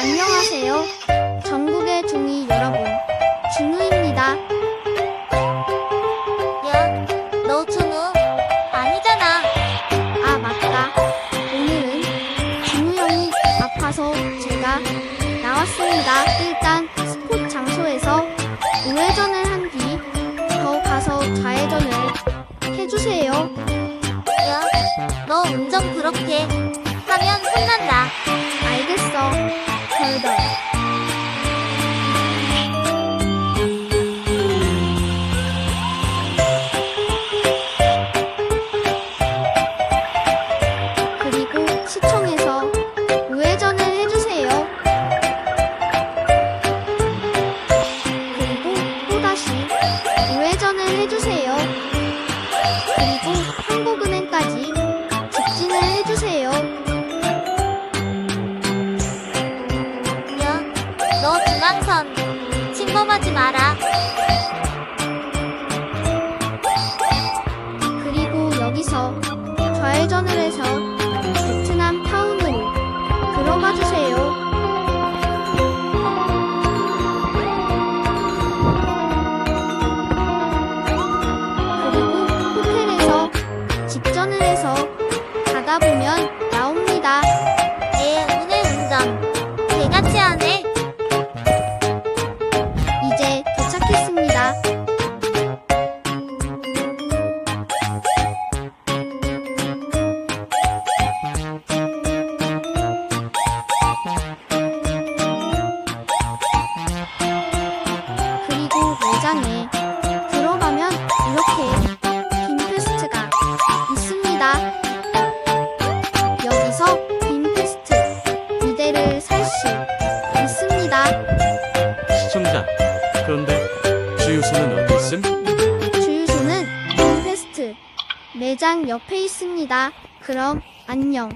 안녕하세요. 전국의 중이 여러분. 준우입니다. 야, 너 준우 아니잖아. 아, 맞다. 오늘은 준우 형이 아파서 제가 나왔습니다. 일단 스포츠 장소에서 우회전을 한 뒤 더 가서 좌회전을 해주세요. 야, 너 운전 그렇게 하면 혼난다. 우회전을 해주세요. 그리고 한국은행까지 직진을 해주세요. 야, 너 중앙선 침범하지 마라. 그리고 여기서 좌회전을 해서 직전을 해서 가다 보면 나옵니다. 애 오늘 운전 개같이 하네. 이제 도착했습니다. 그리고 매장에 주유소는 어디 있음? 주유소는 빔페스트 매장 옆에 있습니다. 그럼 안녕.